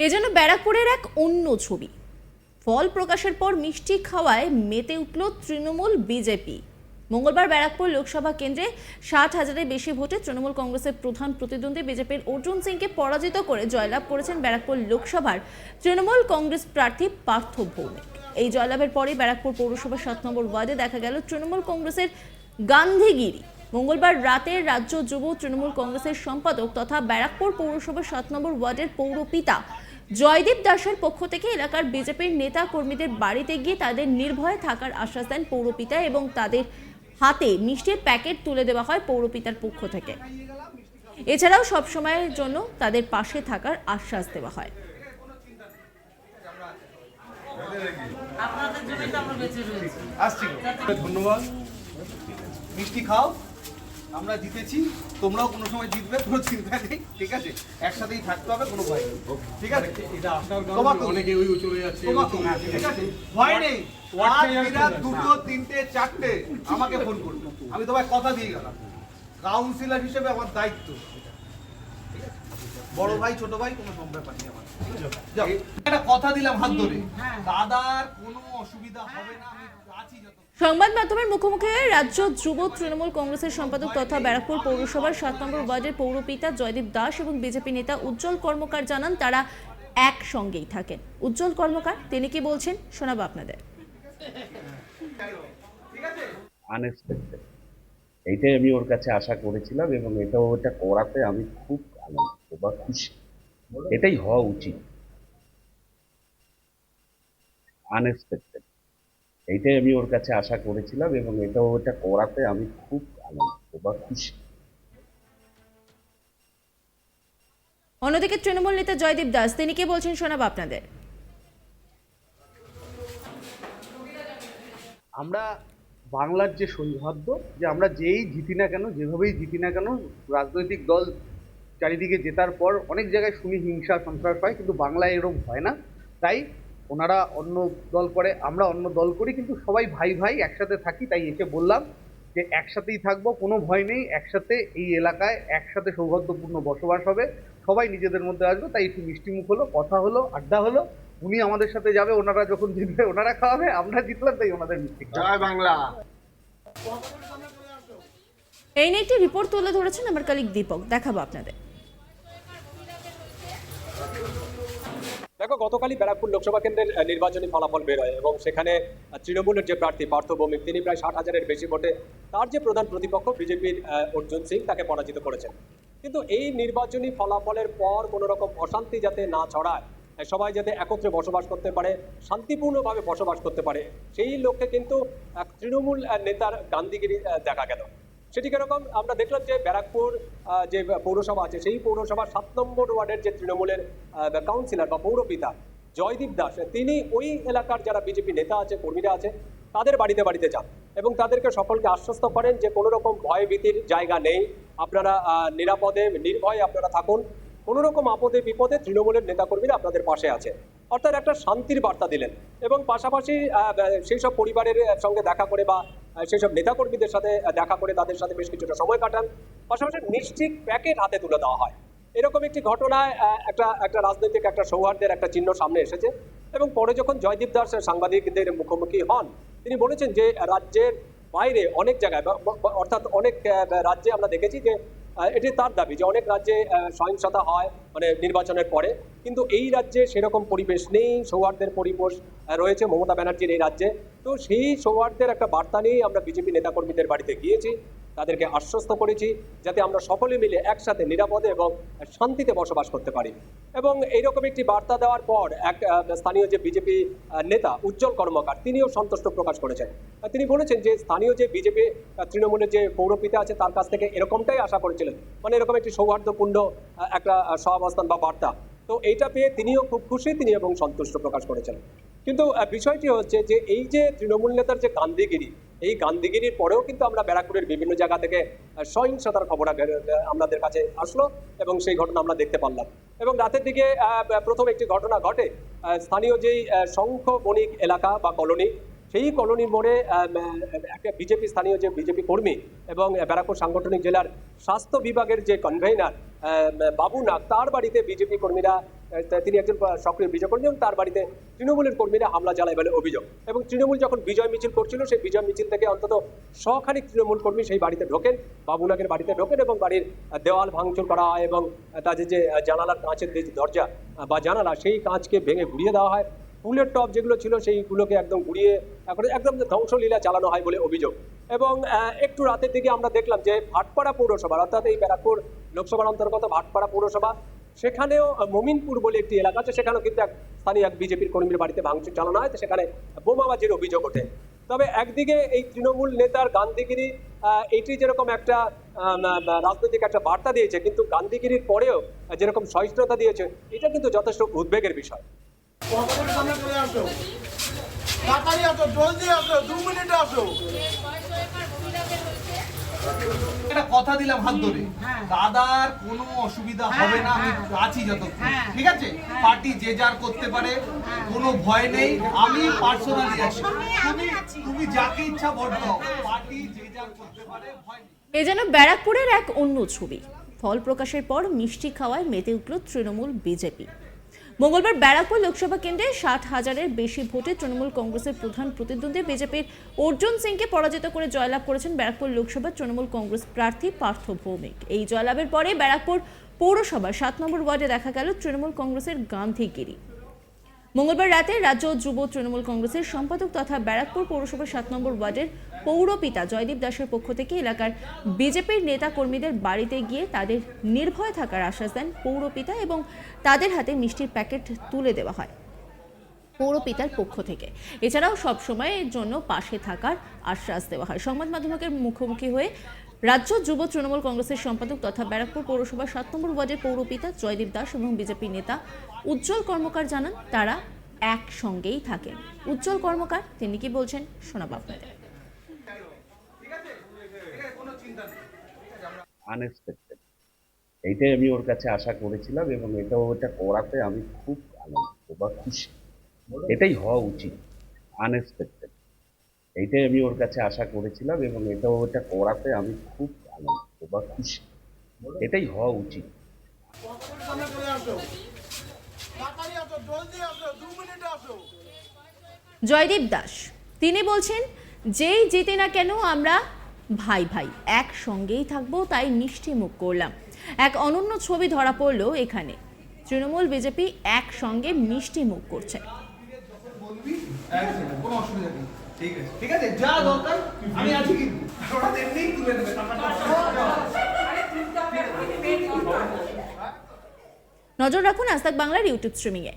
এজন্য ব্যারাকপুরের এক অন্য ছবি। ফল প্রকাশের পর মিষ্টি খাওয়ায় মেতে উঠল তৃণমূল বিজেপি। মঙ্গলবার ব্যারাকপুর লোকসভা কেন্দ্রে ষাট হাজারের বেশি ভোটে তৃণমূল কংগ্রেসের প্রধান প্রতিদ্বন্দ্বী বিজেপির অর্জুন সিংকে পরাজিত করে জয়লাভ করেছেন ব্যারাকপুর লোকসভার তৃণমূল কংগ্রেস প্রার্থী পার্থ ভৌমিক। এই জয়লাভের পরে ব্যারাকপুর পৌরসভার সাত নম্বর ওয়ার্ডে দেখা গেল তৃণমূল কংগ্রেসের গান্ধীগিরি। মঙ্গলবার রাতে রাজ্য যুব তৃণমূল কংগ্রেসের সম্পাদক তথা ব্যারাকপুর পৌরসভার সাত নম্বর ওয়ার্ডের পৌরপিতা জয়দীপ দাসের পক্ষ থেকে এলাকার বিজেপির নেতা কর্মীদের বাড়িতে গিয়ে তাদের নির্ভয়ে থাকার আশ্বাস দেন পৌরপিতা এবং তাদের হাতে মিষ্টির প্যাকেট তুলে দেওয়া হয় পৌরপিতার পক্ষ থেকে। এছাড়াও সবসময়ের জন্য তাদের পাশে থাকার আশ্বাস দেওয়া হয়। ধন্যবাদ। মিষ্টি খাও। আমরা জিতেছি তোমরাও কোনো সময় জিতবে কোনো চিন্তা নেই ঠিক আছে? একসাথেই থাকতে হবে কোনো ভয় নেই। ঠিক আছে? এটা আসার কারণে অনেকে ওই চলে যাচ্ছে। ঠিক আছে? ভয় নেই। দুটো তিনটে চারটে আমাকে ফোন করবে। আমি তোমায় কথা দিয়ে গেলাম। কাউন্সিলর হিসেবে আমার দায়িত্ব। ঠিক আছে? বড় ভাই ছোট ভাই কোনো ব্যাপার নেই আমার। একটা কথা দিলাম হাত ধরে। দাদার কোনো অসুবিধা হবে না আমি আছি যত সংবাদ মাধ্যমের মুখোমুখি রাজ্য যুব তৃণমূল কংগ্রেসের সম্পাদক তথা ব্যারাকপুর পৌরসভার সাত নম্বর ওয়ার্ডের পৌরপিতা জয়দীপ দাস এবং বিজেপি নেতা উজ্জ্বল কর্মকার জানান তারা একসঙ্গেই থাকেন। উজ্জ্বল কর্মকার, তিনি কি বলছেন? শোনাবো আপনাদের। এইটাই আমি ওর কাছে আশা করেছিলাম এবং এটা ওটা করাতে আমি খুব আনন্দিত বা খুশি। এটাই হওয়া উচিত। আনএক্সপেক্টেড এইটাই আমি ওর কাছে আশা করেছিলাম এবং এটা ওটা করাতে আমি খুব আনন্দিত বা খুশি। অন্যদিকে তৃণমূল নেতা জয়দীপ দাস তিনি কি বলছেন শোনাবো আপনাদের? আমরা বাংলার যে সৌহার্দ্য যে আমরা যেই জিতি না কেন যেভাবেই জিতি না কেন রাজনৈতিক দল চারিদিকে জেতার পর অনেক জায়গায় শুনি হিংসা সন্ত্রাস হয় কিন্তু বাংলায় এরকম হয় না। তাই ওনারা অন্য দল করে আমরা অন্য দল করি কিন্তু সবাই ভাই ভাই একসাথে থাকি তাই এসে বললাম যে একসাথেই থাকব কোনো ভয় নেই একসাথে এই এলাকায় একসাথে সৌহার্দ্যপূর্ণ বসবাস হবে সবাই নিজেদের মধ্যে আসবে তাই একটু মিষ্টিমুখ হলো কথা হলো আড্ডা হলো উনি আমাদের সাথে যাবে ওনারা যখন জিতবে ওনারা খাওয়াবে আমরা জিতলাম তাই ওনাদের মিষ্টি জয় বাংলা। এই নিয়ে একটি রিপোর্ট তুলে ধরেছেন আমার কালিক দীপক দেখাবো আপনাদের। দেখো, গতকালই ব্যারাকপুর লোকসভা কেন্দ্রের নির্বাচনী ফলাফল বেরোয় এবং সেখানে তৃণমূলের যে প্রার্থী পার্থ ভৌমিক, তিনি প্রায় ষাট হাজারের বেশি ভোটে তার যে প্রধান প্রতিপক্ষ বিজেপির অর্জুন সিং, তাকে পরাজিত করেছেন। কিন্তু এই নির্বাচনী ফলাফলের পর কোনো রকম অশান্তি যাতে না ছড়ায় সবাই যাতে একত্রে বসবাস করতে পারে, শান্তিপূর্ণভাবে বসবাস করতে পারে, সেই লক্ষ্যে কিন্তু তৃণমূল নেতার গান্ধীগিরি দেখা গেল। সেটি কীরকম? আমরা দেখলাম যে ব্যারাকপুর যে পৌরসভা আছে, সেই পৌরসভার সাত নম্বর ওয়ার্ডের যে তৃণমূলের কাউন্সিলর বা পৌরপিতা জয়দীপ দাস, তিনি ওই এলাকার যারা বিজেপি নেতা আছে, কর্মীরা আছে, তাদের বাড়িতে বাড়িতে যান এবং তাদেরকে সকলকে আশ্বস্ত করেন যে কোনো রকম ভয় ভীতির জায়গা নেই। আপনারা নিরাপদে, নির্ভয়ে আপনারা থাকুন। কোনো রকম আপদে, বিপদে তৃণমূলের নেতাকর্মীরা আপনাদের পাশে আছে। অর্থাৎ একটা শান্তির বার্তা দিলেন এবং পাশাপাশি সেই সব পরিবারের সঙ্গে দেখা করে বা আহ, সেই সব নেতাকর্মীদের সাথে দেখা করে তাদের সাথে বেশ কিছুটা সময় কাটান। পাশাপাশি নিশ্চিত প্যাকেট হাতে তুলে দেওয়া হয়। এরকম একটি ঘটনায় একটা একটা রাজনৈতিক একটা সৌহার্দ্যের একটা চিহ্ন সামনে এসেছে এবং পরে যখন জয়দীপ দাস সাংবাদিকদের মুখোমুখি হন তিনি বলেছেন যে রাজ্যের বাইরে অনেক জায়গায় অর্থাৎ অনেক রাজ্যে আমরা দেখেছি যে এটি তার দাবি যে অনেক রাজ্যে সহিংসতা হয় মানে নির্বাচনের পরে। কিন্তু এই রাজ্যে সেরকম পরিবেশ নেই, সৌহার্দ্যের পরিবেশ রয়েছে মমতা ব্যানার্জির এই রাজ্যে। তো সেই সৌহার্দ্যের একটা বার্তা নিয়েই আমরা বিজেপি নেতাকর্মীদের বাড়িতে গিয়েছি। তাদেরকে আশ্বস্ত করেছি যাতে আমরা সকলে মিলে একসাথে নিরাপদে এবং শান্তিতে বসবাস করতে পারি। এবং এইরকম একটি বার্তা দেওয়ার পর এক স্থানীয় যে বিজেপি নেতা উজ্জ্বল কর্মকার, তিনিও সন্তুষ্ট প্রকাশ করেছেন। তিনি বলেছেন যে স্থানীয় যে বিজেপি তৃণমূলের যে পৌরপিতা আছে তার কাছ থেকে এরকমটাই আশা করেছিলেন। মানে এরকম একটি সৌহার্দ্যপূর্ণ একটা সহাবস্থান বা বার্তা। তো এইটা পেয়ে তিনিও খুব খুশি, তিনি এবং সন্তুষ্ট প্রকাশ করেছেন। কিন্তু বিষয়টি হচ্ছে যে এই যে তৃণমূল নেতার যে গান্ধীগিরি এই গান্ধীগিরির পরেও কিন্তু আমরা ব্যারাকপুরের বিভিন্ন জায়গা থেকে সহিংসতার খবর আমাদের কাছে আসলো এবং সেই ঘটনা আমরা দেখতে পারলাম। এবং রাতের দিকে প্রথম একটি ঘটনা ঘটে স্থানীয় যেই শঙ্খ বণিক এলাকা বা কলোনি, সেই কলোনির মোড়ে একটা বিজেপি স্থানীয় যে বিজেপি কর্মী এবং ব্যারাকপুর সাংগঠনিক জেলার স্বাস্থ্য বিভাগের যে কনভেনার বাবু নাগ, তার বাড়িতে বিজেপি কর্মীরা তিনি একজন সক্রিয় বিজয় কর্মী এবং তার বাড়িতে তৃণমূলের কর্মীরা হামলা চালায় বলে অভিযোগ। এবং তৃণমূল যখন বিজয় মিছিল করছিল, সেই বিজয় মিছিল থেকে অন্তত শখানিক তৃণমূল কর্মী সেই বাড়িতে ঢোকেন বাবুনাগের বাড়িতে ঢোকেন এবং বাড়ির দেওয়াল ভাঙচুর করা হয় এবং তাদের যে জানালার কাঁচের যে দরজা বা জানালা, সেই কাঁচকে ভেঙে ঘুরিয়ে দেওয়া হয়। ফুলের টপ যেগুলো ছিল, সেইগুলোকে একদম ঘুরিয়ে একদম ধ্বংসলীলা চালানো হয় বলে অভিযোগ। এবং একটু রাতের দিকে আমরা দেখলাম যে ভাটপাড়া পৌরসভা, অর্থাৎ এই ব্যারাকপুর লোকসভার অন্তর্গত ভাটপাড়া পৌরসভা সেখানেও মমিনপুর বলে একটি এলাকা আছে, সেখানেও কিন্তু এক স্থানীয় এক বিজেপির কর্মীর বাড়িতে ভাঙচুর চালানো হয় সেখানে বোমাবাজির অভিযোগ ওঠে। তবে একদিকে এই তৃণমূল নেতার গান্ধীগিরি এটি যেরকম একটা রাজনৈতিক একটা বার্তা দিয়েছে, কিন্তু গান্ধীগিরির পরেও যেরকম সহিষ্ণুতা দিয়েছে, এটা কিন্তু যথেষ্ট উদ্বেগের বিষয়। আসো আসো দু মিনিটে আসো একটা কথা দিলাম হাত ধরে। দাদার কোনো অসুবিধা হবে না আমি আছি যতক্ষণ। ঠিক আছে? পার্টি যে যার করতে পারে কোনো ভয় নেই। আমি পার্সোনালি আছি। তুমি তুমি যাকে ইচ্ছা ভোট দাও। পার্টি যে যার করতে পারে ভয় নেই। এ যেন ব্যারাকপুরের এক অন্য ছবি। ফল প্রকাশের পর মিষ্টি খাওয়ায় মেতে উঠল তৃণমূল বিজেপি। মঙ্গলবার ব্যারাকপুর লোকসভা কেন্দ্রে ষাট হাজারের বেশি ভোটে তৃণমূল কংগ্রেসের প্রধান প্রতিদ্বন্দ্বী বিজেপির অর্জুন সিংকে পরাজিত করে জয়লাভ করেছেন ব্যারাকপুর লোকসভা তৃণমূল কংগ্রেস প্রার্থী পার্থ ভৌমিক। এই জয়লাভের পরে ব্যারাকপুর পৌরসভার সাত নম্বর ওয়ার্ডে দেখা গেল তৃণমূল কংগ্রেসের গান্ধীগিরি। মঙ্গলবার রাতে রাজ্য যুব তৃণমূল কংগ্রেসের সম্পাদক তথা ব্যারাকপুর পৌরসভার সাত নম্বর ওয়ার্ডের পৌরপিতা জয়দীপ দাসের পক্ষ থেকে এলাকার বিজেপির নেতা কর্মীদের বাড়িতে গিয়ে তাদের নির্ভয় থাকার আশ্বাস দেন পৌরপিতা এবং তাদের হাতে মিষ্টির প্যাকেট তুলে দেওয়া হয় পৌরপিতার পক্ষ থেকে। এছাড়াও সবসময়ের জন্য পাশে থাকার আশ্বাস দেওয়া হয়। সংবাদ মাধ্যমের মুখোমুখি হয়ে রাজ্য যুব তৃণমূল কংগ্রেসের সম্পাদক তথা ব্যারাকপুর পৌরসভার সাত নম্বর ওয়ার্ডের পৌরপিতা জয়দীপ দাস এবং বিজেপি নেতা উজ্জ্বল কর্মকার জানান, তারা একসঙ্গেই থাকেন। উজ্জ্বল কর্মকার, তিনি কি বলছেন শোনাব আপনাদের। আনএক্সপেক্টেড এইটাই আমি ওর কাছে আশা করেছিলাম এবং এটা ওটা করাতে আমি খুব আনন্দিত বা খুশি। এটাই হওয়া উচিত। আনএক্সপেক্টেড এইটাই আমি ওর কাছে আশা করেছিলাম এবং এটা ওটা করাতে আমি খুব আনন্দিত বা খুশি। এটাই হওয়া উচিত। কতক্ষণ সামনে চলে আসো তাড়াতাড়ি আসো জলদি আসো দু মিনিটে আসো জয়দীপ দাস তিনি বলছেন যেই জিতে না কেন আমরা ভাই ভাই একসঙ্গেই থাকব তাই মিষ্টি মুখ করলাম। এক অনন্য ছবি ধরা পড়ল এখানে। তৃণমূল বিজেপি একসঙ্গে মিষ্টি মুখ করছে। ঠিক আছে। ঠিক আছে, যা দরকার, আমি আছি কিন্তু। তুলে নজর রাখুন আস্তাক বাংলার ইউটিউব স্ট্রিমিংয়ে।